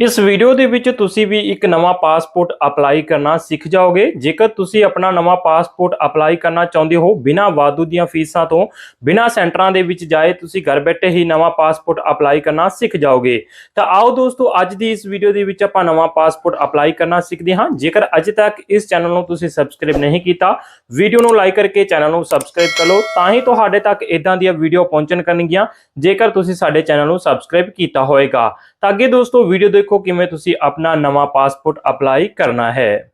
ਇਸ ਵੀਡੀਓ ਦੇ ਵਿੱਚ ਤੁਸੀਂ ਵੀ ਇੱਕ ਨਵਾਂ ਪਾਸਪੋਰਟ ਅਪਲਾਈ ਕਰਨਾ ਸਿੱਖ ਜਾਓਗੇ। ਜੇਕਰ ਤੁਸੀਂ ਆਪਣਾ ਨਵਾਂ ਪਾਸਪੋਰਟ ਅਪਲਾਈ ਕਰਨਾ ਚਾਹੁੰਦੇ ਹੋ, ਬਿਨਾਂ ਵਾਧੂ ਦੀਆਂ ਫੀਸਾਂ ਤੋਂ, ਬਿਨਾਂ ਸੈਂਟਰਾਂ ਦੇ ਵਿੱਚ ਜਾਏ, ਤੁਸੀਂ ਘਰ ਬੈਠੇ ਹੀ ਨਵਾਂ ਪਾਸਪੋਰਟ ਅਪਲਾਈ ਕਰਨਾ ਸਿੱਖ ਜਾਓਗੇ। ਤਾਂ ਆਓ ਦੋਸਤੋ, ਅੱਜ ਦੀ ਇਸ ਵੀਡੀਓ ਦੇ ਵਿੱਚ ਆਪਾਂ ਨਵਾਂ ਪਾਸਪੋਰਟ ਅਪਲਾਈ ਕਰਨਾ ਸਿੱਖਦੇ ਹਾਂ। ਜੇਕਰ ਅਜੇ ਤੱਕ ਇਸ ਚੈਨਲ ਨੂੰ ਤੁਸੀਂ ਸਬਸਕ੍ਰਾਈਬ ਨਹੀਂ ਕੀਤਾ, ਵੀਡੀਓ ਨੂੰ ਲਾਈਕ ਕਰਕੇ ਚੈਨਲ ਨੂੰ ਸਬਸਕ੍ਰਾਈਬ ਕਰ ਲਓ, ਤਾਂ ਹੀ ਤੁਹਾਡੇ ਤੱਕ ਇਦਾਂ ਦੀਆਂ ਵੀਡੀਓ ਪਹੁੰਚਣ ਕਰਨਗੀਆਂ, ਜੇਕਰ ਤੁਸੀਂ ਸਾਡੇ ਚੈਨਲ ਨੂੰ ਸਬਸਕ੍ਰਾਈਬ ਕੀਤਾ ਹੋਵੇਗਾ ਤਾਂ ਅੱਗੇ ਦੋਸਤੋ, ਵੀਡੀਓ ਦੇ ਦੇਖੋ ਕਿਵੇਂ ਤੁਸੀਂ ਆਪਣਾ ਨਵਾਂ ਪਾਸਪੋਰਟ ਅਪਲਾਈ ਕਰਨਾ ਹੈ।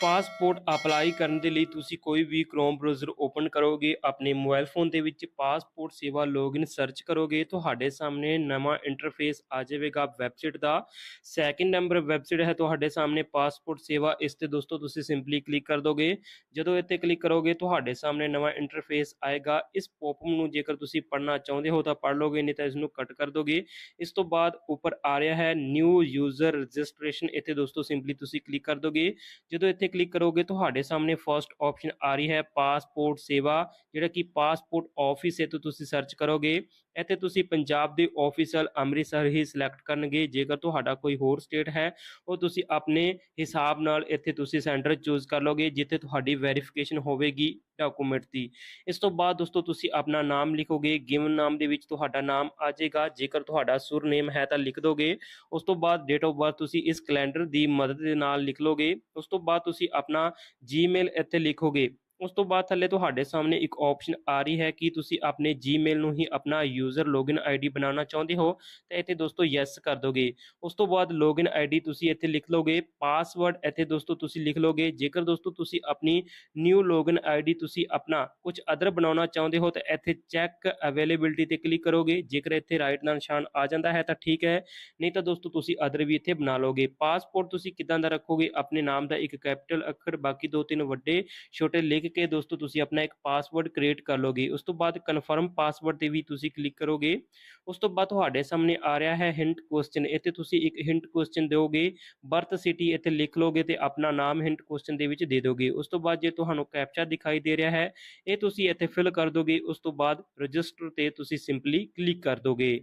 ਪਾਸਪੋਰਟ ਅਪਲਾਈ ਕਰਨ ਦੇ ਲਈ ਤੁਸੀਂ ਕੋਈ ਵੀ ਕ੍ਰੋਮ ਬ੍ਰਾਊਜ਼ਰ ਓਪਨ ਕਰੋਗੇ, ਆਪਣੇ ਮੋਬਾਈਲ ਫੋਨ ਦੇ ਵਿੱਚ ਪਾਸਪੋਰਟ ਸੇਵਾ ਲੌਗਇਨ ਸਰਚ ਕਰੋਗੇ, ਤੁਹਾਡੇ ਸਾਹਮਣੇ ਨਵਾਂ ਇੰਟਰਫੇਸ ਆ ਜਾਵੇਗਾ ਵੈਬਸਾਈਟ ਦਾ। ਸੈਕਿੰਡ ਨੰਬਰ ਵੈਬਸਾਈਟ ਹੈ ਤੁਹਾਡੇ ਸਾਹਮਣੇ ਪਾਸਪੋਰਟ ਸੇਵਾ, ਇਸ ਤੇ ਦੋਸਤੋ ਤੁਸੀਂ ਸਿੰਪਲੀ ਕਲਿੱਕ ਕਰ ਦੋਗੇ। ਜਦੋਂ ਇੱਥੇ ਕਲਿੱਕ ਕਰੋਗੇ, ਤੁਹਾਡੇ ਸਾਹਮਣੇ ਨਵਾਂ ਇੰਟਰਫੇਸ ਆਏਗਾ। ਇਸ ਪੌਪਅਪ ਨੂੰ ਜੇਕਰ ਤੁਸੀਂ ਪੜ੍ਹਨਾ ਚਾਹੁੰਦੇ ਹੋ ਤਾਂ ਪੜ੍ਹ ਲੋਗੇ, ਨਹੀਂ ਤਾਂ ਇਸ ਨੂੰ ਕੱਟ ਕਰ ਦੋਗੇ। ਇਸ ਤੋਂ ਬਾਅਦ ਉੱਪਰ ਆ ਰਿਹਾ ਹੈ ਨਿਊ ਯੂਜ਼ਰ ਰਜਿਸਟ੍ਰੇਸ਼ਨ ਇੱਥੇ ਦੋਸਤੋ ਸਿੰਪਲੀ ਤੁਸੀਂ ਕਲਿੱਕ ਕਰ ਦੋਗੇ। ਜਦੋਂ ਇੱਥੇ ਕਲਿੱਕ ਕਰੋਗੇ, ਤੁਹਾਡੇ ਸਾਹਮਣੇ ਫਰਸਟ ਆਪਸ਼ਨ ਆ ਰਹੀ ਹੈ ਪਾਸਪੋਰਟ ਸੇਵਾ, ਜਿਹੜਾ ਕਿ ਪਾਸਪੋਰਟ ਆਫਿਸ ਹੈ, ਤੋਂ ਤੁਸੀਂ ਸਰਚ ਕਰੋਗੇ। ਇੱਥੇ ਤੁਸੀਂ ਪੰਜਾਬ ਦੇ ਆਫੀਸਲ ਅੰਮ੍ਰਿਤਸਰ ਹੀ ਸਿਲੈਕਟ ਕਰਨਗੇ, ਜੇਕਰ ਤੁਹਾਡਾ ਕੋਈ ਹੋਰ ਸਟੇਟ ਹੈ, ਉਹ ਤੁਸੀਂ ਆਪਣੇ ਹਿਸਾਬ ਨਾਲ ਇੱਥੇ ਤੁਸੀਂ ਸੈਂਟਰ ਚੂਜ਼ ਕਰ ਲਓਗੇ, ਜਿੱਥੇ ਤੁਹਾਡੀ ਵੈਰੀਫਿਕੇਸ਼ਨ ਹੋਵੇਗੀ। ਡਾਕੂਮੈਂਟ ਦੀ ਇਸ ਤੋਂ ਬਾਅਦ ਦੋਸਤੋ ਤੁਸੀਂ ਆਪਣਾ ਨਾਮ ਲਿਖੋਗੇ, ਗਿਵਨ ਨਾਮ ਦੇ ਵਿੱਚ ਤੁਹਾਡਾ ਨਾਮ ਆ ਜਾਏਗਾ। ਜੇਕਰ ਤੁਹਾਡਾ ਸੁਰਨੇਮ ਹੈ ਤਾਂ ਲਿਖ ਦੋਗੇ। ਉਸ ਤੋਂ ਬਾਅਦ ਡੇਟ ਆਫ ਬਰਥ ਤੁਸੀਂ ਇਸ ਕੈਲੰਡਰ ਦੀ ਮਦਦ ਦੇ ਨਾਲ ਲਿਖ ਲੋਗੇ। ਉਸ ਤੋਂ ਬਾਅਦ ਤੁਸੀਂ ਆਪਣਾ ਜੀਮੇਲ ਇੱਥੇ ਲਿਖੋਗੇ। ਉਸ ਤੋਂ ਬਾਅਦ ਥੱਲੇ ਤੁਹਾਡੇ ਸਾਹਮਣੇ ਇੱਕ ਆਪਸ਼ਨ ਆ ਰਹੀ ਹੈ ਕਿ ਤੁਸੀਂ ਆਪਣੇ ਜੀਮੇਲ ਨੂੰ ਹੀ ਆਪਣਾ ਯੂਜ਼ਰ ਲੌਗਇਨ ਆਈਡੀ ਬਣਾਉਣਾ ਚਾਹੁੰਦੇ ਹੋ, ਤਾਂ ਇੱਥੇ ਦੋਸਤੋ ਯੈਸ ਕਰ ਦੋਗੇ। ਉਸ ਤੋਂ ਬਾਅਦ ਲੌਗਇਨ ਆਈਡੀ ਤੁਸੀਂ ਇੱਥੇ ਲਿਖ ਲੋਗੇ ਪਾਸਵਰਡ ਇੱਥੇ ਦੋਸਤੋ ਤੁਸੀਂ ਲਿਖ ਲੋਗੇ ਜੇਕਰ ਦੋਸਤੋ ਤੁਸੀਂ ਆਪਣੀ ਨਿਊ ਲੌਗਇਨ ਆਈਡੀ ਤੁਸੀਂ ਆਪਣਾ ਕੁਝ ਅਦਰ ਬਣਾਉਣਾ ਚਾਹੁੰਦੇ ਹੋ, ਤਾਂ ਇੱਥੇ ਚੈੱਕ ਅਵੇਲੇਬਿਲਟੀ ਤੇ ਕਲਿੱਕ ਕਰੋਗੇ। ਜੇਕਰ ਇੱਥੇ ਰਾਈਟ ਦਾ ਨਿਸ਼ਾਨ ਆ ਜਾਂਦਾ ਹੈ ਤਾਂ ਠੀਕ ਹੈ। ਨਹੀਂ ਤਾਂ ਦੋਸਤੋ ਤੁਸੀਂ ਅਦਰ ਵੀ ਇੱਥੇ ਬਣਾ ਲੋਗੇ ਪਾਸਪੋਰਟ ਤੁਸੀਂ ਕਿਦਾਂ ਦਾ ਰੱਖੋਗੇ? ਆਪਣੇ ਨਾਮ ਦਾ ਇੱਕ ਕੈਪੀਟਲ ਅੱਖਰ, ਬਾਕੀ ਦੋ ਤਿੰਨ ਵੱਡੇ ਛੋਟੇ ਲਿਖ ਕੇ ਦੋਸਤੋ ਤੁਸੀਂ ਆਪਣਾ ਇੱਕ ਪਾਸਵਰਡ ਕ੍ਰੀਏਟ ਕਰ ਲੋਗੇ ਉਸ ਤੋਂ ਬਾਅਦ ਕਨਫਰਮ ਪਾਸਵਰਡ ਤੇ ਵੀ ਤੁਸੀਂ ਕਲਿੱਕ ਕਰੋਗੇ। ਉਸ ਤੋਂ ਬਾਅਦ ਤੁਹਾਡੇ ਸਾਹਮਣੇ ਆ ਰਿਹਾ ਹੈ ਹਿੰਟ ਕੁਐਸਚਨ ਇੱਥੇ ਤੁਸੀਂ ਇੱਕ ਹਿੰਟ ਕੁਐਸਚਨ ਦਿਓਗੇ ਬਰਥ ਸਿਟੀ ਇੱਥੇ ਲਿਖ ਲੋਗੇ ਤੇ ਆਪਣਾ ਨਾਮ ਹਿੰਟ ਕੁਐਸਚਨ ਦੇ ਵਿੱਚ ਦੇ ਦੋਗੇ। ਉਸ ਤੋਂ ਬਾਅਦ ਜੇ ਤੁਹਾਨੂੰ ਕੈਪਚਾ ਦਿਖਾਈ ਦੇ ਰਿਹਾ ਹੈ, ਇਹ ਤੁਸੀਂ ਇੱਥੇ ਫਿਲ ਕਰ ਦੋਗੇ, ਉਸ ਤੋਂ ਬਾਅਦ ਰਜਿਸਟਰ ਤੇ ਤੁਸੀਂ ਸਿੰਪਲੀ ਕਲਿੱਕ ਕਰ ਦੋਗੇ।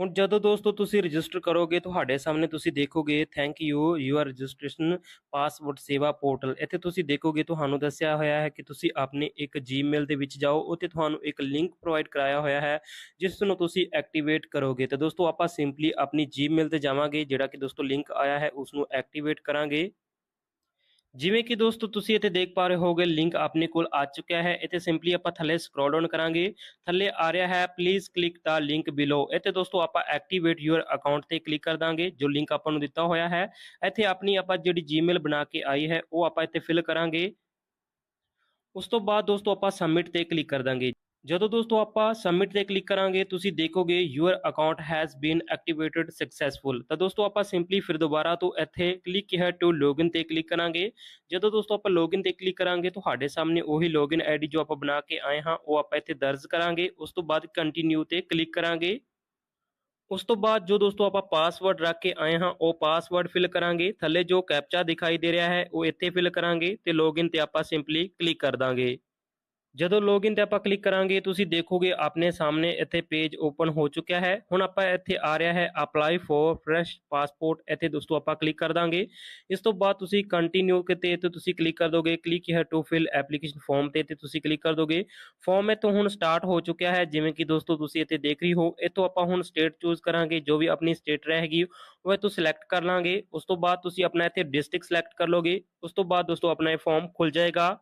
ਹੁਣ ਜਦੋਂ ਦੋਸਤੋ ਤੁਸੀਂ ਰਜਿਸਟਰ ਕਰੋਗੇ, ਤੁਹਾਡੇ ਸਾਹਮਣੇ ਤੁਸੀਂ ਦੇਖੋਗੇ thank you your registration password Seva portal. ਇੱਥੇ ਤੁਸੀਂ ਦੇਖੋਗੇ, ਤੁਹਾਨੂੰ ਦੱਸਿਆ ਹੋਇਆ ਹੈ ਕਿ ਤੁਸੀਂ ਆਪਣੇ ਇੱਕ ਜੀਮੇਲ ਦੇ ਵਿੱਚ ਜਾਓ, ਉੱਥੇ ਤੁਹਾਨੂੰ ਇੱਕ ਲਿੰਕ ਪ੍ਰੋਵਾਈਡ ਕਰਾਇਆ ਹੋਇਆ ਹੈ, ਜਿਸ ਨੂੰ ਤੁਸੀਂ ਐਕਟੀਵੇਟ ਕਰੋਗੇ। ਤਾਂ ਦੋਸਤੋ ਆਪਾਂ ਸਿੰਪਲੀ ਆਪਣੀ ਜੀਮੇਲ ਤੇ ਜਾਵਾਂਗੇ, ਜਿਹੜਾ ਕਿ ਦੋਸਤੋ ਲਿੰਕ ਆਇਆ ਹੈ ਉਸ ਨੂੰ ਐਕਟੀਵੇਟ ਕਰਾਂਗੇ। ਜਿਵੇਂ ਕਿ ਦੋਸਤੋ, ਤੁਸੀਂ ਇੱਥੇ ਦੇਖ ਪਾ ਰਹੇ ਹੋਗੇ ਲਿੰਕ ਆਪਣੇ ਕੋਲ ਆ ਚੁੱਕਿਆ ਹੈ। ਇੱਥੇ ਸਿੰਪਲੀ ਆਪਾਂ ਥੱਲੇ ਸਕਰੋਲ ਡਾਊਨ ਕਰਾਂਗੇ। ਥੱਲੇ ਆ ਰਿਹਾ ਹੈ please click the link below ਇੱਥੇ ਦੋਸਤੋ, ਆਪਾਂ ਐਕਟੀਵੇਟ ਯੂਅਰ ਅਕਾਊਂਟ ਤੇ ਕਲਿੱਕ ਕਰ ਦਾਂਗੇ, ਜੋ ਲਿੰਕ ਆਪਾਂ ਨੂੰ ਦਿੱਤਾ ਹੋਇਆ ਹੈ। ਇੱਥੇ ਆਪਣੀ ਆਪਾਂ ਜਿਹੜੀ ਜੀਮੇਲ ਬਣਾ ਕੇ ਆਈ ਹੈ, ਉਹ ਆਪਾਂ ਇੱਥੇ ਫਿਲ ਕਰਾਂਗੇ। ਉਸ ਤੋਂ ਬਾਅਦ ਦੋਸਤੋ, ਆਪਾਂ ਸਬਮਿਟ ਤੇ ਕਲਿੱਕ ਕਰ ਦਾਂਗੇ। ਜਦੋਂ ਦੋਸਤੋ ਆਪਾਂ ਸਬਮਿਟ ਤੇ ਕਲਿੱਕ ਕਰਾਂਗੇ, ਤੁਸੀਂ ਦੇਖੋਗੇ your account has been activated successful ਤਾਂ ਦੋਸਤੋ ਆਪਾਂ ਸਿੰਪਲੀ ਫਿਰ ਦੁਬਾਰਾ ਤੋਂ ਇੱਥੇ ਕਲਿੱਕ ਹੈ ਟੂ ਲੌਗਇਨ ਤੇ ਕਲਿੱਕ ਕਰਾਂਗੇ। ਜਦੋਂ ਦੋਸਤੋ ਆਪਾਂ ਲੌਗਇਨ ਤੇ ਕਲਿੱਕ ਕਰਾਂਗੇ, ਤੁਹਾਡੇ ਸਾਹਮਣੇ ਉਹੀ ਲੌਗਇਨ ਆਈਡੀ ਜੋ ਆਪਾਂ ਬਣਾ ਕੇ ਆਏ ਹਾਂ, ਉਹ ਆਪਾਂ ਇੱਥੇ ਦਰਜ ਕਰਾਂਗੇ। ਉਸ ਤੋਂ ਬਾਅਦ ਕੰਟੀਨਿਊ ਤੇ ਕਲਿੱਕ ਕਰਾਂਗੇ। ਉਸ ਤੋਂ ਬਾਅਦ ਜੋ ਦੋਸਤੋ ਆਪਾਂ ਪਾਸਵਰਡ ਰੱਖ ਕੇ ਆਏ ਹਾਂ, ਉਹ ਪਾਸਵਰਡ ਫਿਲ ਕਰਾਂਗੇ। ਥੱਲੇ ਜੋ ਕੈਪਚਾ ਦਿਖਾਈ ਦੇ ਰਿਹਾ ਹੈ, ਉਹ ਇੱਥੇ ਫਿਲ ਕਰਾਂਗੇ ਤੇ ਲੌਗਇਨ ਤੇ ਆਪਾਂ ਸਿੰਪਲੀ ਕਲਿੱਕ ਕਰ ਦਾਂਗੇ। ਜਦੋਂ ਲੌਗਇਨ ਤੇ ਆਪਾਂ ਕਲਿੱਕ ਕਰਾਂਗੇ, ਤੁਸੀਂ ਦੇਖੋਗੇ ਆਪਣੇ ਸਾਹਮਣੇ ਇੱਥੇ ਪੇਜ ਓਪਨ ਹੋ ਚੁੱਕਿਆ ਹੈ। ਹੁਣ ਆਪਾਂ ਇੱਥੇ ਆ ਰਿਹਾ ਹੈ ਅਪਲਾਈ ਫॉर ਫਰੈਸ਼ ਪਾਸਪੋਰਟ ਇੱਥੇ ਦੋਸਤੋ ਆਪਾਂ ਕਲਿੱਕ ਕਰ ਦਾਂਗੇ। ਇਸ ਤੋਂ ਬਾਅਦ ਤੁਸੀਂ ਕੰਟੀਨਿਊ ਤੇ ਇੱਥੇ ਤੁਸੀਂ ਕਲਿੱਕ ਕਰ ਦੋਗੇ ਕਲਿੱਕ ਹੈ ਟੂ ਫਿਲ ਐਪਲੀਕੇਸ਼ਨ ਫਾਰਮ ਤੇ ਇੱਥੇ ਤੁਸੀਂ ਕਲਿੱਕ ਕਰ ਦੋਗੇ। ਫਾਰਮ ਇਹ ਤੋਂ ਹੁਣ ਸਟਾਰਟ ਹੋ ਚੁੱਕਿਆ ਹੈ, ਜਿਵੇਂ ਕਿ ਦੋਸਤੋ ਤੁਸੀਂ ਇੱਥੇ ਦੇਖ ਰਹੀ ਹੋ, ਇੱਥੋਂ ਆਪਾਂ ਹੁਣ ਸਟੇਟ ਚੂਜ਼ ਕਰਾਂਗੇ, ਜੋ ਵੀ ਆਪਣੀ ਸਟੇਟ ਰਹੇਗੀ, ਉਹ ਇੱਥੋਂ ਸਿਲੈਕਟ ਕਰ ਲਾਂਗੇ। ਉਸ ਤੋਂ ਬਾਅਦ ਤੁਸੀਂ ਆਪਣਾ ਇੱਥੇ ਡਿਸਟ੍ਰਿਕਟ ਸਿਲੈਕਟ ਕਰ ਲੋਗੇ। ਉਸ ਤੋਂ ਬਾਅਦ ਦੋਸਤੋ ਆਪਣਾ ਇਹ ਫਾਰਮ ਖੁੱਲ ਜਾਏਗਾ।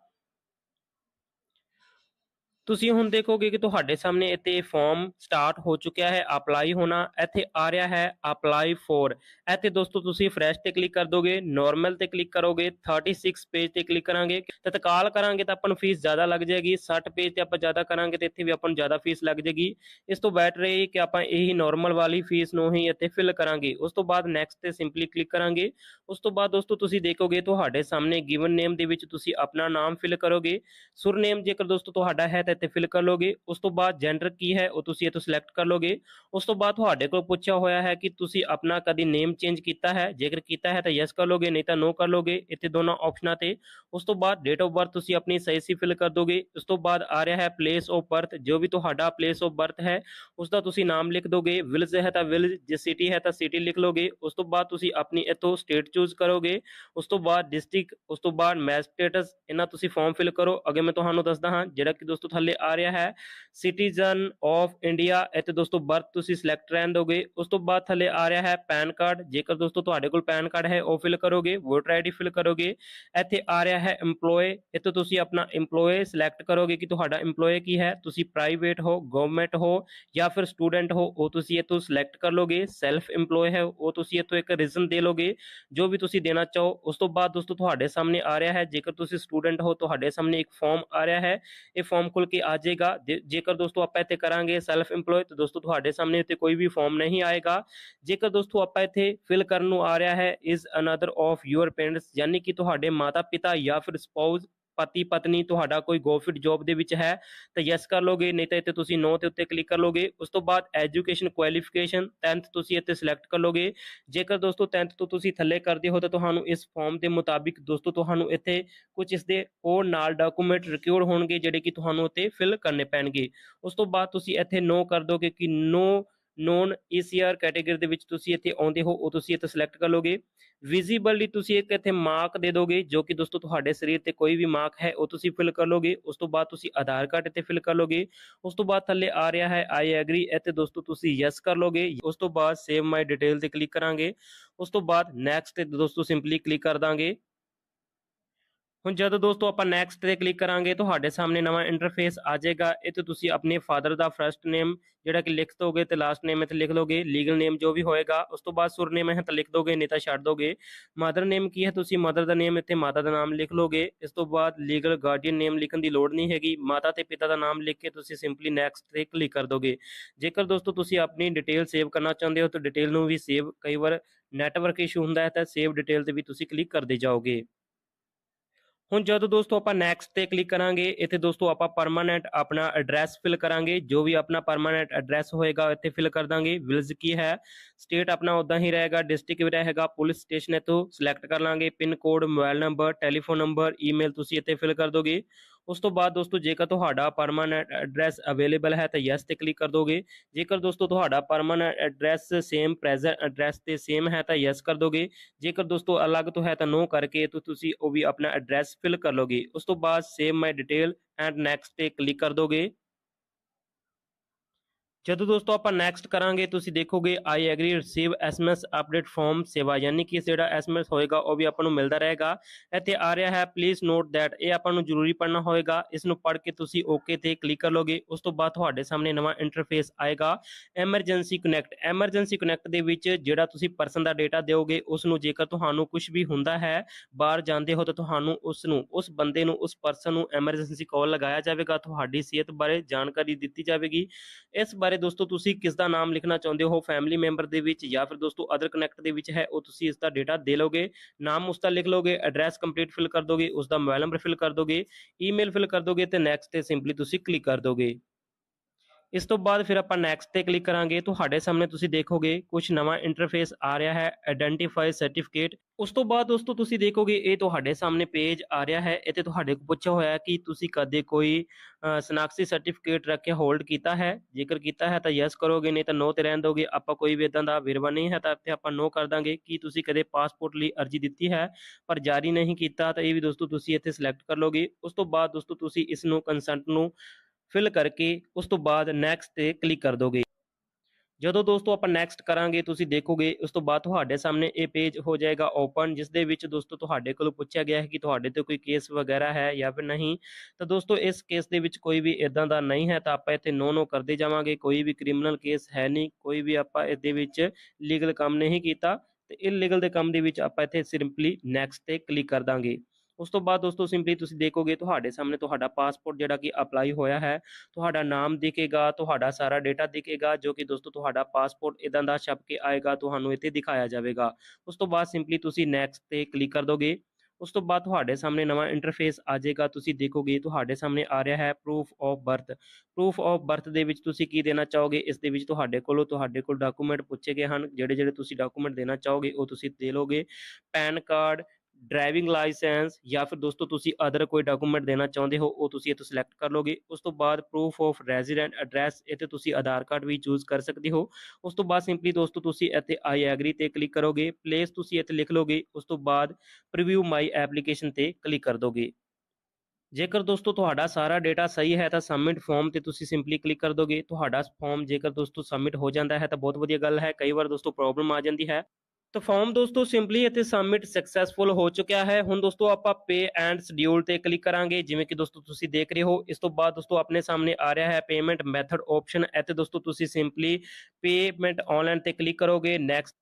ਤੁਸੀਂ ਹੁਣ ਦੇਖੋਗੇ ਕਿ ਤੁਹਾਡੇ ਸਾਹਮਣੇ ਇੱਥੇ ਫਾਰਮ ਸਟਾਰਟ ਹੋ ਚੁੱਕਿਆ ਹੈ ਅਪਲਾਈ ਹੋਣਾ, ਇੱਥੇ ਆ ਰਿਹਾ ਹੈ ਅਪਲਾਈ ਫੋਰ ਇੱਥੇ ਦੋਸਤੋ ਤੁਸੀਂ ਫਰੈਸ਼ ਤੇ ਕਲਿੱਕ ਕਰ ਦੋਗੇ ਨਾਰਮਲ ਤੇ ਕਲਿੱਕ ਕਰੋਗੇ 36 ਪੇਜ ਤੇ ਕਲਿੱਕ ਕਰਾਂਗੇ। ਤਤਕਾਲ ਕਰਾਂਗੇ ਤਾਂ ਆਪਾਂ ਨੂੰ ਫੀਸ ਜ਼ਿਆਦਾ ਲੱਗ ਜਾਏਗੀ 60 ਪੇਜ ਤੇ ਆਪਾਂ ਜ਼ਿਆਦਾ ਕਰਾਂਗੇ ਤੇ ਇੱਥੇ ਵੀ ਆਪਾਂ ਨੂੰ ਜ਼ਿਆਦਾ ਫੀਸ ਲੱਗ ਜਾਏਗੀ। ਇਸ ਤੋਂ ਬੈਟਰ ਇਹ ਕਿ ਆਪਾਂ ਇਹੀ ਨਾਰਮਲ ਵਾਲੀ ਫੀਸ ਨੂੰ ਹੀ ਇੱਥੇ ਫਿਲ ਕਰਾਂਗੇ। ਉਸ ਤੋਂ ਬਾਅਦ ਨੈਕਸਟ ਤੇ ਸਿੰਪਲੀ ਕਲਿੱਕ ਕਰਾਂਗੇ। ਉਸ ਤੋਂ ਬਾਅਦ ਦੋਸਤੋ ਤੁਸੀਂ ਦੇਖੋਗੇ ਤੁਹਾਡੇ ਸਾਹਮਣੇ ਗਿਵਨ ਨੇਮ ਦੇ ਵਿੱਚ ਤੁਸੀਂ ਆਪਣਾ ਨਾਮ ਫਿਲ ਕਰੋਗੇ। ਸੁਰਨੇਮ ਜੇਕਰ ਦੋਸਤੋ ਤੁਹਾਡਾ ਹੈ ਤਾਂ ਤਾਂ ਇੱਥੇ ਫਿਲ ਕਰ ਲੋਗੇ ਉਸ ਤੋਂ ਬਾਅਦ ਜੈਂਡਰ ਕੀ ਹੈ, ਉਹ ਤੁਸੀਂ ਇੱਥੋਂ ਸਿਲੈਕਟ ਕਰ ਲੋਗੇ ਉਸ ਤੋਂ ਬਾਅਦ ਤੁਹਾਡੇ ਕੋਲ ਪੁੱਛਿਆ ਹੋਇਆ ਹੈ ਕਿ ਤੁਸੀਂ ਆਪਣਾ ਕਦੀ ਨੇਮ ਚੇਂਜ ਕੀਤਾ ਹੈ। ਜੇਕਰ ਕੀਤਾ ਹੈ ਤਾਂ ਯੈਸ ਕਰ ਲੋਗੇ ਨਹੀਂ ਤਾਂ ਨੋ ਕਰ ਲੋਗੇ ਇੱਥੇ ਦੋਨੋਂ ਆਪਸ਼ਨਾਂ ਤੇ। ਉਸ ਤੋਂ ਬਾਅਦ ਡੇਟ ਆਫ ਬਰਥ ਤੁਸੀਂ ਆਪਣੀ ਸਹੀ ਸੀ ਫਿਲ ਕਰ ਦੋਗੇ। ਉਸ ਤੋਂ ਬਾਅਦ ਆ ਰਿਹਾ ਹੈ ਪਲੇਸ ਆਫ ਬਰਥ ਜੋ ਵੀ ਤੁਹਾਡਾ ਪਲੇਸ ਆਫ ਬਰਥ ਹੈ, ਉਸ ਦਾ ਤੁਸੀਂ ਨਾਮ ਲਿਖ ਦੋਗੇ। ਵਿਲਜ ਹੈ ਤਾਂ ਵਿਲਜ ਜੇ ਸਿਟੀ ਹੈ ਤਾਂ ਸਿਟੀ ਲਿਖ ਲੋਗੇ ਉਸ ਤੋਂ ਬਾਅਦ ਤੁਸੀਂ ਆਪਣੀ ਇੱਥੋਂ ਸਟੇਟ ਚੂਜ਼ ਕਰੋਗੇ। ਉਸ ਤੋਂ ਬਾਅਦ ਡਿਸਟ੍ਰਿਕਟ ਉਸ ਤੋਂ ਬਾਅਦ ਮੈਚ ਸਟੇਟਸ ਇਹਨਾਂ ਤੁਸੀਂ ਫਾਰਮ ਫਿਲ ਕਰੋ। ਅੱਗੇ ਮੈਂ ਤੁਹਾਨੂੰ ਦੱਸਦਾ ਹਾਂ ਜਿਹੜਾ ਕਿ ਦੋਸਤੋ ਥੱਲੇ ਆ ਰਿਹਾ ਹੈ। ਸਿਟੀਜ਼ਨ ਆਫ ਇੰਡੀਆ ਇੱਥੇ ਦੋਸਤੋ ਬਰਥ ਤੁਸੀਂ ਸਿਲੈਕਟ ਰਹਿਣ ਦੋਗੇ। ਉਸ ਤੋਂ ਬਾਅਦ ਥੱਲੇ ਆ ਰਿਹਾ ਹੈ ਪੈਨ ਕਾਰਡ ਜੇਕਰ ਦੋਸਤੋ ਤੁਹਾਡੇ ਕੋਲ ਪੈਨ ਕਾਰਡ ਹੈ, ਉਹ ਫਿਲ ਕਰੋਗੇ ਵੋਟਰ ਆਈਡੀ ਫਿਲ ਕਰੋਗੇ। ਇੱਥੇ ਆ ਰਿਹਾ ਹੈ EMPLOYE ਇੱਥੇ ਤੁਸੀਂ ਆਪਣਾ EMPLOYE ਸਿਲੈਕਟ ਕਰੋਗੇ ਕਿ ਤੁਹਾਡਾ EMPLOYE ਕੀ ਹੈ। ਤੁਸੀਂ ਪ੍ਰਾਈਵੇਟ ਹੋ ਗਵਰਨਮੈਂਟ ਹੋ ਜਾਂ ਫਿਰ ਸਟੂਡੈਂਟ ਹੋ, ਉਹ ਤੁਸੀਂ ਇੱਥੋਂ ਸਿਲੈਕਟ ਕਰ ਲੋਗੇ। ਸੈਲਫ EMPLOYE ਹੈ, ਉਹ ਤੁਸੀਂ ਇੱਥੋਂ ਇੱਕ ਰੀਜ਼ਨ ਦੇ ਲੋਗੇ, ਜੋ ਵੀ ਤੁਸੀਂ ਦੇਣਾ ਚਾਹੋ। ਉਸ ਤੋਂ ਬਾਅਦ ਦੋਸਤੋ ਤੁਹਾਡੇ ਸਾਹਮਣੇ ਆ ਰਿਹਾ ਹੈ। ਜੇਕਰ ਤੁਸੀਂ ਸਟੂਡੈਂਟ ਹੋ, ਤੁਹਾਡੇ ਸਾਹਮਣੇ ਇੱਕ ਫਾਰਮ ਆ ਰਿਹਾ ਹੈ। ਇਹ ਫਾਰਮ ਖੁੱਲ ਕੇ ਆ ਜਾਏਗਾ। ਜੇਕਰ ਦੋਸਤੋ ਆਪਾਂ ਇੱਥੇ ਕਰਾਂਗੇ ਸੈਲਫ EMPLOYE ਤਾਂ ਦੋਸਤੋ ਤੁਹਾਡੇ ਸਾਹਮਣੇ ਇੱਥੇ ਕੋਈ ਵੀ ਫਾਰਮ ਨਹੀਂ ਆਏਗਾ। ਜੇਕਰ ਦੋਸਤੋ ਆਪਾਂ ਇੱਥੇ ਫਿਲ ਕਰਨ ਨੂੰ ਆ ਰਿਹਾ ਹੈ is another of your parents ਯਾਨੀ ਕਿ ਤੁਹਾਡੇ ਮਾਤਾ ਪਿਤਾ ਜਾਂ ਫਿਰ ਸਪਾਊਸ ਪਤੀ ਪਤਨੀ ਤੁਹਾਡਾ ਕੋਈ ਗਵਰਨਮੈਂਟ ਜੌਬ ਦੇ ਵਿੱਚ ਹੈ, ਤਾਂ ਯੈਸ ਕਰ ਲੋਗੇ, ਨਹੀਂ ਤਾਂ ਇੱਥੇ ਤੁਸੀਂ ਨੋ ਤੇ ਉੱਤੇ ਕਲਿੱਕ ਕਰ ਲੋਗੇ। ਉਸ ਤੋਂ ਬਾਅਦ ਐਜੂਕੇਸ਼ਨ ਕੁਆਲੀਫਿਕੇਸ਼ਨ 10th ਤੁਸੀਂ ਇੱਥੇ ਸਿਲੈਕਟ ਕਰ ਲੋਗੇ। ਜੇਕਰ ਦੋਸਤੋ 10th ਤੋਂ ਤੁਸੀਂ ਥੱਲੇ ਕਰਦੇ ਹੋ ਤਾਂ ਤੁਹਾਨੂੰ ਇਸ ਫਾਰਮ ਦੇ ਮੁਤਾਬਿਕ ਦੋਸਤੋ ਤੁਹਾਨੂੰ ਇੱਥੇ ਕੁਝ ਇਸ ਦੇ ਹੋਰ ਨਾਲ ਡਾਕੂਮੈਂਟ ਰਿਕਿਉਰਡ ਹੋਣਗੇ, ਜਿਹੜੇ ਕਿ ਤੁਹਾਨੂੰ ਉੱਤੇ ਫਿਲ ਕਰਨੇ ਪੈਣਗੇ। ਉਸ ਤੋਂ ਬਾਅਦ ਤੁਸੀਂ ਇੱਥੇ ਨੋ ਕਰ ਦੋਗੇ ਕਿ ਨੋ ਨੋਨ ECR ਕੈਟਾਗਰੀ ਦੇ ਵਿੱਚ ਤੁਸੀਂ ਇੱਥੇ ਆਉਂਦੇ ਹੋ, ਉਹ ਤੁਸੀਂ ਇੱਥੇ ਸਿਲੈਕਟ ਕਰ ਲੋਗੇ ਵਿਜ਼ੀਬਲੀ ਤੁਸੀਂ ਇੱਕ ਇੱਥੇ ਮਾਰਕ ਦੇ ਦੋਗੇ, ਜੋ ਕਿ ਦੋਸਤੋ ਤੁਹਾਡੇ ਸਰੀਰ ਤੇ ਕੋਈ ਵੀ ਮਾਰਕ ਹੈ, ਉਹ ਤੁਸੀਂ ਫਿਲ ਕਰ ਲੋਗੇ ਉਸ ਤੋਂ ਬਾਅਦ ਤੁਸੀਂ ਆਧਾਰ ਕਾਰਡ ਇੱਥੇ ਫਿਲ ਕਰ ਲੋਗੇ ਉਸ ਤੋਂ ਬਾਅਦ ਥੱਲੇ ਆ ਰਿਹਾ ਹੈ ਆਈ ਐਗਰੀ ਇੱਥੇ ਦੋਸਤੋ ਤੁਸੀਂ ਯੈਸ ਕਰ ਲੋਗੇ ਉਸ ਤੋਂ ਬਾਅਦ ਸੇਵ ਮਾਈ ਡਿਟੇਲ ਤੇ ਕਲਿੱਕ ਕਰਾਂਗੇ। ਉਸ ਤੋਂ ਬਾਅਦ ਨੈਕਸਟ ਤੇ ਦੋਸਤੋ ਸਿੰਪਲੀ ਕਲਿੱਕ ਕਰ ਦਾਂਗੇ। ਹੁਣ ਜਦੋਂ ਦੋਸਤੋ ਆਪਾਂ ਨੈਕਸਟ ਤੇ ਕਲਿੱਕ ਕਰਾਂਗੇ, ਤੁਹਾਡੇ ਸਾਹਮਣੇ ਨਵਾਂ ਇੰਟਰਫੇਸ ਆ ਜਾਏਗਾ। ਇੱਥੇ ਤੁਸੀਂ ਆਪਣੇ ਫਾਦਰ ਦਾ ਫਰਸਟ ਨੇਮ ਜਿਹੜਾ ਕਿ ਲਿਖ ਦੋਗੇ ਤੇ ਲਾਸਟ ਨੇਮ ਇੱਥੇ ਲਿਖ ਲੋਗੇ ਲੀਗਲ ਨੇਮ ਜੋ ਵੀ ਹੋਏਗਾ, ਉਸ ਤੋਂ ਬਾਅਦ ਸੁਰਨੇਮ ਹੈ ਤਾਂ ਲਿਖ ਦੋਗੇ, ਨਹੀਂ ਤਾਂ ਛੱਡ ਦੋਗੇ। ਮਦਰ ਨੇਮ ਕੀ ਹੈ? ਤੁਸੀਂ ਮਦਰ ਦਾ ਨੇਮ ਇੱਥੇ ਮਾਤਾ ਦਾ ਨਾਮ ਲਿਖ ਲੋਗੇ। ਇਸ ਤੋਂ ਬਾਅਦ ਲੀਗਲ ਗਾਰਡੀਅਨ ਨੇਮ ਲਿਖਣ ਦੀ ਲੋੜ ਨਹੀਂ ਹੈਗੀ। ਮਾਤਾ ਤੇ ਪਿਤਾ ਦਾ ਨਾਮ ਲਿਖ ਕੇ ਤੁਸੀਂ ਸਿੰਪਲੀ ਨੈਕਸਟ ਤੇ ਕਲਿੱਕ ਕਰ ਦੋਗੇ। ਜੇਕਰ ਦੋਸਤੋ ਤੁਸੀਂ ਆਪਣੀ ਡਿਟੇਲ ਸੇਵ ਕਰਨਾ ਚਾਹੁੰਦੇ ਹੋ, ਤਾਂ ਡਿਟੇਲ ਨੂੰ ਵੀ ਸੇਵ ਕਈ ਵਾਰ ਨੈਟਵਰਕ ਇਸ਼ੂ ਹੁੰਦਾ ਹੈ, ਤਾਂ ਸੇਵ ਡਿਟੇਲ ਤੇ ਵੀ ਤੁਸੀਂ ਕਲਿੱਕ ਕਰਦੇ ਜਾਓਗੇ। ਹੁਣ ਜਦੋਂ ਦੋਸਤੋ ਆਪਾਂ ਨੈਕਸਟ ਤੇ ਕਲਿੱਕ ਕਰਾਂਗੇ, ਇੱਥੇ ਦੋਸਤੋ ਆਪਾਂ ਪਰਮਾਨੈਂਟ ਆਪਣਾ ਐਡਰੈਸ ਫਿਲ ਕਰਾਂਗੇ, ਜੋ ਵੀ ਆਪਣਾ ਪਰਮਾਨੈਂਟ ਐਡਰੈਸ ਹੋਏਗਾ ਇੱਥੇ ਫਿਲ ਕਰ ਦਾਂਗੇ। ਵਿਲਜ ਕੀ ਹੈ? ਸਟੇਟ ਆਪਣਾ ਉਦਾਂ ਹੀ ਰਹੇਗਾ ਡਿਸਟ੍ਰਿਕਟ ਵੀ ਰਹੇਗਾ ਪੁਲਿਸ ਸਟੇਸ਼ਨ ਇੱਥੋਂ ਸਿਲੈਕਟ ਕਰ ਲਾਂਗੇ, pin code mobile number telephone number email ਤੁਸੀਂ ਇੱਥੇ ਫਿਲ ਕਰ ਦੋਗੇ। ਉਸ ਤੋਂ ਬਾਅਦ ਦੋਸਤੋ ਜੇਕਰ ਤੁਹਾਡਾ ਪਰਮਾਨੈਂਟ ਐਡਰੈਸ ਅਵੇਲੇਬਲ ਹੈ ਤਾਂ ਯੈਸ ਤੇ ਕਲਿੱਕ ਕਰ ਦੋਗੇ ਜੇਕਰ ਦੋਸਤੋ ਤੁਹਾਡਾ permanent address same present address ਤੇ ਸੇਮ ਹੈ ਤਾਂ ਯੈਸ ਕਰ ਦੋਗੇ ਜੇਕਰ ਦੋਸਤੋ ਅਲੱਗ ਤੋਂ ਹੈ ਤਾਂ ਨੋ ਕਰਕੇ ਤਾਂ ਤੁਸੀਂ ਉਹ ਵੀ ਆਪਣਾ ਐਡਰੈਸ ਫਿਲ ਕਰ ਲੋਗੇ ਉਸ ਤੋਂ ਬਾਅਦ save my detail and next ਤੇ ਕਲਿੱਕ ਕਰ ਦੋਗੇ ਜਦੋਂ ਦੋਸਤੋ ਆਪਾਂ ਨੈਕਸਟ ਕਰਾਂਗੇ, ਤੁਸੀਂ ਦੇਖੋਗੇ I agree receive SMS update form ਸੇਵਾ, ਯਾਨੀ ਕਿ ਜਿਹੜਾ ਐਸਐਮਐਸ ਹੋਏਗਾ, ਉਹ ਵੀ ਆਪਾਂ ਨੂੰ ਮਿਲਦਾ ਰਹੇਗਾ। ਇੱਥੇ ਆ ਰਿਹਾ ਹੈ ਪਲੀਜ਼ ਨੋਟ ਥੈਟ ਇਹ ਆਪਾਂ ਨੂੰ ਜ਼ਰੂਰੀ ਪੜਨਾ ਹੋਏਗਾ। ਇਸ ਨੂੰ ਪੜ੍ਹ ਕੇ ਤੁਸੀਂ ਓਕੇ ਤੇ ਕਲਿੱਕ ਕਰ ਲੋਗੇ। ਉਸ ਤੋਂ ਬਾਅਦ ਤੁਹਾਡੇ ਸਾਹਮਣੇ ਨਵਾਂ ਇੰਟਰਫੇਸ ਆਏਗਾ ਐਮਰਜੈਂਸੀ ਕਨੈਕਟ ਐਮਰਜੈਂਸੀ ਕਨੈਕਟ ਦੇ ਵਿੱਚ ਜਿਹੜਾ ਤੁਸੀਂ ਪਰਸਨ ਦਾ ਡੇਟਾ ਦਿਓਗੇ ਉਸ ਨੂੰ ਜੇਕਰ ਤੁਹਾਨੂੰ ਕੁਝ ਵੀ ਹੁੰਦਾ ਹੈ, ਬਾਹਰ ਜਾਂਦੇ ਹੋ ਤਾਂ ਤੁਹਾਨੂੰ ਉਸ ਨੂੰ ਉਸ ਬੰਦੇ ਨੂੰ, ਉਸ ਪਰਸਨ ਨੂੰ ਐਮਰਜੈਂਸੀ ਕਾਲ ਲਗਾਇਆ ਜਾਵੇਗਾ। ਤੁਹਾਡੀ ਸਿਹਤ ਬਾਰੇ ਜਾਣਕਾਰੀ ਦਿੱਤੀ ਜਾਵੇਗੀ। ਇਸ ਬਾਰੇ ਦੋਸਤੋ, ਤੁਸੀਂ ਕਿਸ ਦਾ ਨਾਮ ਲਿਖਣਾ ਚਾਹੁੰਦੇ ਹੋ? ਫੈਮਿਲੀ ਮੈਂਬਰ ਦੇ ਵਿੱਚ ਜਾਂ ਫਿਰ ਦੋਸਤੋ ਅਦਰ ਕਨੈਕਟ ਦੇ ਵਿੱਚ ਹੈ, ਉਹ ਤੁਸੀਂ ਇਸ ਦਾ ਡੇਟਾ ਦੇ ਲੋਗੇ ਨਾਮ ਉਸ ਦਾ ਲਿਖ ਲੋਗੇ ਐਡਰੈਸ ਕੰਪਲੀਟ ਫਿਲ ਕਰ ਦੋਗੇ ਉਸ ਦਾ ਮੋਬਾਈਲ ਨੰਬਰ ਫਿਲ ਕਰ ਦੋਗੇ ਈਮੇਲ ਫਿਲ ਕਰ ਦੋਗੇ ਤੇ ਨੈਕਸਟ ਤੇ ਸਿੰਪਲੀ ਤੁਸੀਂ ਕਲਿੱਕ ਕਰ ਦੋਗੇ। ਇਸ ਤੋਂ ਬਾਅਦ ਫਿਰ ਆਪਾਂ ਨੈਕਸਟ ਤੇ ਕਲਿੱਕ ਕਰਾਂਗੇ। ਤੁਹਾਡੇ ਸਾਹਮਣੇ ਤੁਸੀਂ ਦੇਖੋਗੇ ਕੁਝ ਨਵਾਂ ਇੰਟਰਫੇਸ ਆ ਰਿਹਾ ਹੈ ਆਇਡੈਂਟੀਫਾਈ ਸਰਟੀਫਿਕੇਟ ਉਸ ਤੋਂ ਬਾਅਦ ਦੋਸਤੋ ਤੁਸੀਂ ਦੇਖੋਗੇ ਇਹ ਤੁਹਾਡੇ ਸਾਹਮਣੇ ਪੇਜ ਆ ਰਿਹਾ ਹੈ। ਇੱਥੇ ਤੁਹਾਡੇ ਕੋਲ ਪੁੱਛਿਆ ਹੋਇਆ ਹੈ ਕਿ ਤੁਸੀਂ ਕਦੇ ਕੋਈ ਅ, ਸਰਟੀਫਿਕੇਟ ਰੱਖ ਕੇ ਹੋਲਡ ਕੀਤਾ ਹੈ? ਜੇਕਰ ਕੀਤਾ ਹੈ ਤਾਂ ਯੈਸ ਕਰੋਗੇ ਨਹੀਂ ਤਾਂ ਨੋ ਤੇ ਰਹਿਣ ਦੋਗੇ। ਆਪਾਂ ਕੋਈ ਵੀ ਇਦਾਂ ਦਾ ਵੇਰਵਾ ਨਹੀਂ ਹੈ ਤਾਂ ਇੱਥੇ ਆਪਾਂ ਨੋ ਕਰ ਦਾਂਗੇ। ਕਿ ਤੁਸੀਂ ਕਦੇ ਪਾਸਪੋਰਟ ਲਈ ਅਰਜ਼ੀ ਦਿੱਤੀ ਹੈ ਪਰ ਜਾਰੀ ਨਹੀਂ ਕੀਤਾ ਤਾਂ ਇਹ ਵੀ ਦੋਸਤੋ ਤੁਸੀਂ ਇੱਥੇ ਸਿਲੈਕਟ ਕਰ ਲੋਗੇ। ਉਸ ਤੋਂ ਬਾਅਦ ਦੋਸਤੋ ਤੁਸੀਂ ਇਸ ਨੂੰ ਕੰਸੈਂਟ ਨੂੰ ਫਿਲ ਕਰਕੇ ਉਸ ਤੋਂ ਬਾਅਦ ਨੈਕਸਟ ਤੇ ਕਲਿੱਕ ਕਰ ਦੋਗੇ। ਜਦੋਂ ਦੋਸਤੋ ਆਪਾਂ ਨੈਕਸਟ ਕਰਾਂਗੇ, ਤੁਸੀਂ ਦੇਖੋਗੇ, ਉਸ ਤੋਂ ਬਾਅਦ ਤੁਹਾਡੇ ਸਾਹਮਣੇ ਇਹ ਪੇਜ ਹੋ ਜਾਏਗਾ ਓਪਨ ਜਿਸ ਦੇ ਵਿੱਚ ਦੋਸਤੋ ਤੁਹਾਡੇ ਕੋਲੋਂ ਪੁੱਛਿਆ ਗਿਆ ਹੈ ਕਿ ਤੁਹਾਡੇ ਤੇ ਕੋਈ ਕੇਸ ਵਗੈਰਾ ਹੈ ਜਾਂ ਫਿਰ ਨਹੀਂ। ਤਾਂ ਦੋਸਤੋ ਇਸ ਕੇਸ ਦੇ ਵਿੱਚ ਕੋਈ ਵੀ ਇਦਾਂ ਦਾ ਨਹੀਂ ਹੈ, ਤਾਂ ਆਪਾਂ ਇੱਥੇ ਨੋ ਨੋ ਕਰਦੇ ਜਾਵਾਂਗੇ। ਕੋਈ ਵੀ ਕ੍ਰਿਮੀਨਲ ਕੇਸ ਹੈ ਨਹੀਂ, ਕੋਈ ਵੀ ਆਪਾਂ ਇਹਦੇ ਵਿੱਚ ਲੀਗਲ ਕੰਮ ਨਹੀਂ ਕੀਤਾ। ਤੇ ਇਲੀਗਲ ਦੇ ਕੰਮ ਦੇ ਵਿੱਚ ਆਪਾਂ ਇੱਥੇ ਸਿੰਪਲੀ ਨੈਕਸਟ ਤੇ ਕਲਿੱਕ ਕਰ ਦਾਂਗੇ। ਉਸ ਤੋਂ ਬਾਅਦ ਦੋਸਤੋ ਸਿੰਪਲੀ ਤੁਸੀਂ ਦੇਖੋਗੇ ਤੁਹਾਡੇ ਸਾਹਮਣੇ ਤੁਹਾਡਾ ਪਾਸਪੋਰਟ ਜਿਹੜਾ ਕਿ ਅਪਲਾਈ ਹੋਇਆ ਹੈ, ਤੁਹਾਡਾ ਨਾਮ ਦਿਖੇਗਾ, ਤੁਹਾਡਾ ਸਾਰਾ ਡੇਟਾ ਦਿਖੇਗਾ, ਜੋ ਕਿ ਦੋਸਤੋ ਤੁਹਾਡਾ ਪਾਸਪੋਰਟ ਇਦਾਂ ਦਾ ਛਪ ਕੇ ਆਏਗਾ, ਤੁਹਾਨੂੰ ਇੱਥੇ ਦਿਖਾਇਆ ਜਾਵੇਗਾ। ਉਸ ਤੋਂ ਬਾਅਦ ਸਿੰਪਲੀ ਤੁਸੀਂ ਨੈਕਸਟ ਤੇ ਕਲਿੱਕ ਕਰ ਦੋਗੇ। ਉਸ ਤੋਂ ਬਾਅਦ ਤੁਹਾਡੇ ਸਾਹਮਣੇ ਨਵਾਂ ਇੰਟਰਫੇਸ ਆ ਜਾਏਗਾ, ਤੁਸੀਂ ਦੇਖੋਗੇ ਤੁਹਾਡੇ ਸਾਹਮਣੇ ਆ ਰਿਹਾ ਹੈ proof of birth proof of birth ਦੇ ਵਿੱਚ ਤੁਸੀਂ ਕੀ ਦੇਣਾ ਚਾਹੋਗੇ? ਇਸ ਦੇ ਵਿੱਚ ਤੁਹਾਡੇ ਕੋਲੋਂ ਤੁਹਾਡੇ ਕੋਲ ਡਾਕੂਮੈਂਟ ਪੁੱਛੇ ਗਏ ਹਨ। ਜਿਹੜੇ ਜਿਹੜੇ ਤੁਸੀਂ ਡਾਕੂਮੈਂਟ ਦੇਣਾ ਚਾਹੋਗੇ, ਉਹ ਤੁਸੀਂ ਦੇ ਲੋਗੇ ਪੈਨ ਕਾਰਡ ਡਰਾਈਵਿੰਗ ਲਾਇਸੈਂਸ ਜਾਂ ਫਿਰ ਦੋਸਤੋ ਤੁਸੀਂ ਅਦਰ ਕੋਈ ਡਾਕੂਮੈਂਟ ਦੇਣਾ ਚਾਹੁੰਦੇ ਹੋ, ਉਹ ਤੁਸੀਂ ਇੱਥੋਂ ਸਿਲੈਕਟ ਕਰ ਲੋਗੇ ਉਸ ਤੋਂ ਬਾਅਦ ਪ੍ਰੂਫ ਆਫ ਰੈਜ਼ੀਡੈਂਟ ਐਡਰੈਸ ਇੱਥੇ ਤੁਸੀਂ ਆਧਾਰ ਕਾਰਡ ਵੀ ਚੂਜ਼ ਕਰ ਸਕਦੇ ਹੋ। ਉਸ ਤੋਂ ਬਾਅਦ ਸਿੰਪਲੀ ਦੋਸਤੋ ਤੁਸੀਂ ਇੱਥੇ ਆਈ ਐਗਰੀ ਤੇ ਕਲਿੱਕ ਕਰੋਗੇ। ਪਲੇਸ ਤੁਸੀਂ ਇੱਥੇ ਲਿਖ ਲੋਗੇ ਉਸ ਤੋਂ ਬਾਅਦ ਪ੍ਰੀਵਿਊ ਮਾਈ ਐਪਲੀਕੇਸ਼ਨ ਤੇ ਕਲਿੱਕ ਕਰ ਦੋਗੇ। ਜੇਕਰ ਦੋਸਤੋ ਤੁਹਾਡਾ ਸਾਰਾ ਡੇਟਾ ਸਹੀ ਹੈ ਤਾਂ ਸਬਮਿਟ ਫਾਰਮ ਤੇ ਤੁਸੀਂ ਸਿੰਪਲੀ ਕਲਿੱਕ ਕਰ ਦੋਗੇ। ਤੁਹਾਡਾ ਫਾਰਮ ਜੇਕਰ ਦੋਸਤੋ ਸਬਮਿਟ ਹੋ ਜਾਂਦਾ ਹੈ ਤਾਂ ਬਹੁਤ ਵਧੀਆ ਗੱਲ ਹੈ। ਕਈ ਵਾਰ ਦੋਸਤੋ ਪ੍ਰੋਬਲਮ ਆ ਜਾਂਦੀ ਹੈ। ਤਾਂ ਫਾਰਮ ਦੋਸਤੋ ਸਿੰਪਲੀ ਅਤੇ ਸਬਮਿਟ ਸਕਸੈਸਫੁਲ ਹੋ ਚੁੱਕਿਆ ਹੈ। ਹੁਣ ਦੋਸਤੋ ਆਪਾਂ ਪੇ ਐਂਡ ਸ਼ਡਿਊਲ ਤੇ ਕਲਿੱਕ ਕਰਾਂਗੇ। ਜਿਵੇਂ ਕਿ ਦੋਸਤੋ ਤੁਸੀਂ ਦੇਖ ਰਹੇ ਹੋ, ਇਸ ਤੋਂ ਬਾਅਦ ਦੋਸਤੋ ਆਪਣੇ ਸਾਹਮਣੇ ਆ ਰਿਹਾ ਹੈ ਪੇਮੈਂਟ ਮੈਥਡ ਆਪਸ਼ਨ ਇੱਥੇ ਦੋਸਤੋ ਤੁਸੀਂ ਸਿੰਪਲੀ ਪੇਮੈਂਟ ਆਨਲਾਈਨ ਤੇ ਕਲਿੱਕ ਕਰੋਗੇ। ਨੈਕਸਟ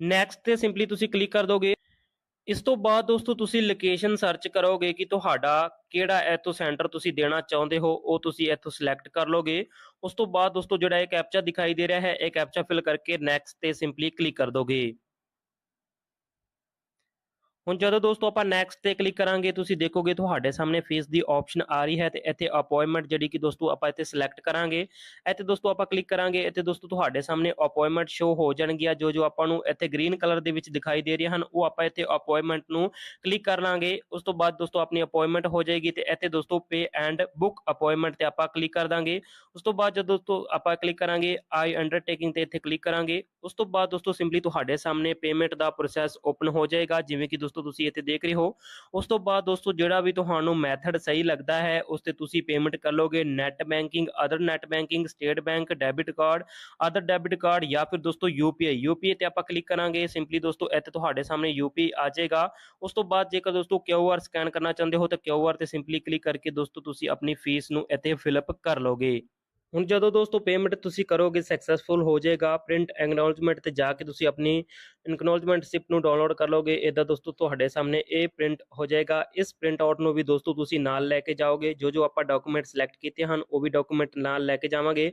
ਨੈਕਸਟ ਤੇ ਸਿੰਪਲੀ ਤੁਸੀਂ ਕਲਿੱਕ ਕਰ ਦੋਗੇ। ਇਸ ਤੋਂ ਬਾਅਦ ਦੋਸਤੋ ਤੁਸੀਂ ਲੋਕੇਸ਼ਨ ਸਰਚ ਕਰੋਗੇ ਕਿ ਤੁਹਾਡਾ ਕਿਹੜਾ ਇੱਥੋਂ ਸੈਂਟਰ ਤੁਸੀਂ ਦੇਣਾ ਚਾਹੁੰਦੇ ਹੋ, ਉਹ ਤੁਸੀਂ ਇੱਥੋਂ ਸਿਲੈਕਟ ਕਰ ਲੋਗੇ ਉਸ ਤੋਂ ਬਾਅਦ ਦੋਸਤੋ ਜਿਹੜਾ ਇਹ ਕੈਪਚਾ ਦਿਖਾਈ ਦੇ ਰਿਹਾ ਹੈ, ਇਹ ਕੈਪਚਾ ਫਿਲ ਕਰਕੇ ਨੈਕਸਟ ਤੇ ਸਿੰਪਲੀ ਕਲਿੱਕ ਕਰ ਦੋਗੇ। ਹੁਣ ਜਦੋਂ ਦੋਸਤੋ ਆਪਾਂ ਨੈਕਸਟ ਤੇ ਕਲਿੱਕ ਕਰਾਂਗੇ, ਤੁਸੀਂ ਦੇਖੋਗੇ ਤੁਹਾਡੇ ਸਾਹਮਣੇ ਫੀਸ ਦੀ ਆਪਸ਼ਨ ਆ ਰਹੀ ਹੈ ਤੇ ਇੱਥੇ ਅਪਾਇੰਟਮੈਂਟ ਜਿਹੜੀ ਕਿ ਦੋਸਤੋ ਆਪਾਂ ਇੱਥੇ ਸਿਲੈਕਟ ਕਰਾਂਗੇ। ਇੱਥੇ ਦੋਸਤੋ ਆਪਾਂ ਕਲਿੱਕ ਕਰਾਂਗੇ, ਇੱਥੇ ਦੋਸਤੋ ਤੁਹਾਡੇ ਸਾਹਮਣੇ ਅਪਾਇੰਟਮੈਂਟ ਸ਼ੋ ਹੋ ਜਾਣਗੀਆਂ। ਜੋ ਜੋ ਆਪਾਂ ਨੂੰ ਇੱਥੇ ਗ੍ਰੀਨ ਕਲਰ ਦੇ ਵਿੱਚ ਦਿਖਾਈ ਦੇ ਰਹੀਆਂ ਹਨ, ਉਹ ਆਪਾਂ ਇੱਥੇ ਅਪਾਇੰਟਮੈਂਟ ਨੂੰ ਕਲਿੱਕ ਕਰ ਲਾਂਗੇ। ਉਸ ਤੋਂ ਬਾਅਦ ਦੋਸਤੋ ਆਪਣੀ ਅਪਾਇੰਟਮੈਂਟ ਹੋ ਜਾਏਗੀ ਤੇ ਇੱਥੇ ਦੋਸਤੋ ਪੇ ਐਂਡ ਬੁੱਕ ਅਪਾਇੰਟਮੈਂਟ ਤੇ ਆਪਾਂ ਕਲਿੱਕ ਕਰ ਦਾਂਗੇ। ਉਸ ਤੋਂ ਬਾਅਦ ਜਦੋਂ ਦੋਸਤੋ ਆਪਾਂ ਕਲਿੱਕ ਕਰਾਂਗੇ ਆਈ ਅੰਡਰਟੇਕਿੰਗ ਤੇ ਇੱਥੇ ਕਲਿੱਕ ਕਰਾਂਗੇ। ਉਸ ਤੋਂ ਬਾਅਦ ਦੋਸਤੋ ਸਿੰਪਲੀ ਤੁਹਾਡੇ ਸਾਹਮਣੇ ਪੇਮੈਂਟ ਦਾ ਪ੍ਰੋਸੈਸ ਓਪਨ ਹੋ ਜਾਏਗਾ, ਜਿਵੇਂ ਕਿ ਦੋਸਤੋ ਤੁਸੀਂ ਇੱਥੇ ਦੇਖ ਰਹੇ ਹੋ। ਉਸ ਤੋਂ ਬਾਅਦ ਦੋਸਤੋ, ਜਿਹੜਾ ਵੀ ਤੁਹਾਨੂੰ ਮੈਥਡ ਸਹੀ ਲੱਗਦਾ ਹੈ, ਉਸ ਤੇ ਤੁਸੀਂ ਪੇਮੈਂਟ ਕਰ ਲੋਗੇ net banking other net banking state bank debit card other debit card ਜਾਂ ਫਿਰ ਦੋਸਤੋ ਯੂਪੀਆਈ ਯੂਪੀਆਈ ਤੇ ਆਪਾਂ ਕਲਿੱਕ ਕਰਾਂਗੇ। ਸਿੰਪਲੀ ਦੋਸਤੋ, ਇੱਥੇ ਤੁਹਾਡੇ ਸਾਹਮਣੇ ਯੂਪੀਆਈ ਆ ਜਾਏਗਾ। ਉਸ ਤੋਂ ਬਾਅਦ ਜੇਕਰ ਦੋਸਤੋ ਕਿਊਆਰ ਸਕੈਨ ਕਰਨਾ ਚਾਹੁੰਦੇ ਹੋ, ਤਾਂ ਕਿਊਆਰ ਤੇ ਸਿੰਪਲੀ ਕਲਿੱਕ ਕਰਕੇ ਦੋਸਤੋ, ਤੁਸੀਂ ਆਪਣੀ ਫੀਸ ਨੂੰ ਇੱਥੇ ਫਿਲਅਪ ਕਰ ਲੋਗੇ ਹੁਣ ਜਦੋਂ ਦੋਸਤੋ ਪੇਮੈਂਟ ਤੁਸੀਂ ਕਰੋਗੇ ਸਕਸੈਸਫੁਲ ਹੋ ਜਾਏਗਾ ਪ੍ਰਿੰਟ ਐਕਨੋਲਜਮੈਂਟ ਤੇ ਜਾ ਕੇ ਤੁਸੀਂ ਆਪਣੀ ਐਕਨੋਲਜਮੈਂਟ ਸਿਪ ਨੂੰ ਡਾਊਨਲੋਡ ਕਰ ਲੋਗੇ ਇਦਾਂ ਦੋਸਤੋ ਤੁਹਾਡੇ ਸਾਹਮਣੇ ਇਹ ਪ੍ਰਿੰਟ ਹੋ ਜਾਏਗਾ। ਇਸ ਪ੍ਰਿੰਟ ਆਊਟ ਨੂੰ ਵੀ ਦੋਸਤੋ ਤੁਸੀਂ ਨਾਲ ਲੈ ਕੇ ਜਾਓਗੇ ਜੋ ਜੋ ਆਪਾਂ ਡਾਕੂਮੈਂਟ ਸਿਲੈਕਟ ਕੀਤੇ ਹਨ, ਉਹ ਵੀ ਡਾਕੂਮੈਂਟ ਨਾਲ ਲੈ ਕੇ ਜਾਵਾਂਗੇ।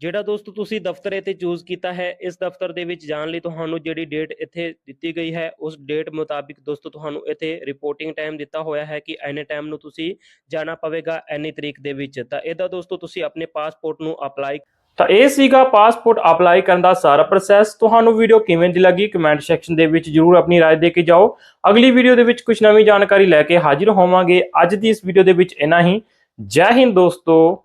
ਜਿਹੜਾ ਦੋਸਤੋ ਤੁਸੀਂ ਦਫ਼ਤਰ ਇੱਥੇ ਚੂਜ਼ ਕੀਤਾ ਹੈ ਇਸ ਦਫ਼ਤਰ ਦੇ ਵਿੱਚ ਜਾਣ ਲਈ ਤੁਹਾਨੂੰ ਜਿਹੜੀ ਡੇਟ ਇੱਥੇ ਦਿੱਤੀ ਗਈ ਹੈ ਉਸ ਡੇਟ ਮੁਤਾਬਿਕ ਦੋਸਤੋ ਤੁਹਾਨੂੰ ਇੱਥੇ ਰਿਪੋਰਟਿੰਗ ਟਾਈਮ ਦਿੱਤਾ ਹੋਇਆ ਹੈ ਕਿ ਐਨੇ ਟਾਈਮ ਨੂੰ ਤੁਸੀਂ ਜਾਣਾ ਪਵੇਗਾ ਐਨੀ ਤਰੀਕ ਦੇ ਵਿੱਚ ਤਾਂ ਇਹਦਾ ਦੋਸਤੋ ਤੁਸੀਂ ਆਪਣੇ ਪਾਸਪੋਰਟ ਨੂੰ ਅਪਲਾਈ ਤਾਂ ਇਹ ਸੀਗਾ ਪਾਸਪੋਰਟ ਅਪਲਾਈ ਕਰਨ ਦਾ ਸਾਰਾ ਪ੍ਰੋਸੈਸ ਤੁਹਾਨੂੰ ਵੀਡੀਓ ਕਿਵੇਂ ਦੀ ਲੱਗੀ ਕਮੈਂਟ ਸੈਕਸ਼ਨ ਦੇ ਵਿੱਚ ਜਰੂਰ ਆਪਣੀ رائے ਦੇ ਕੇ ਜਾਓ ਅਗਲੀ ਵੀਡੀਓ ਦੇ ਵਿੱਚ ਕੁਝ ਨਵੀਂ ਜਾਣਕਾਰੀ ਲੈ ਕੇ ਹਾਜ਼ਰ ਹੋਵਾਂਗੇ ਅੱਜ ਦੀ ਇਸ ਵੀਡੀਓ ਦੇ ਵਿੱਚ ਇਨਾ ਹੀ ਜੈ ਹਿੰਦ ਦੋਸਤੋ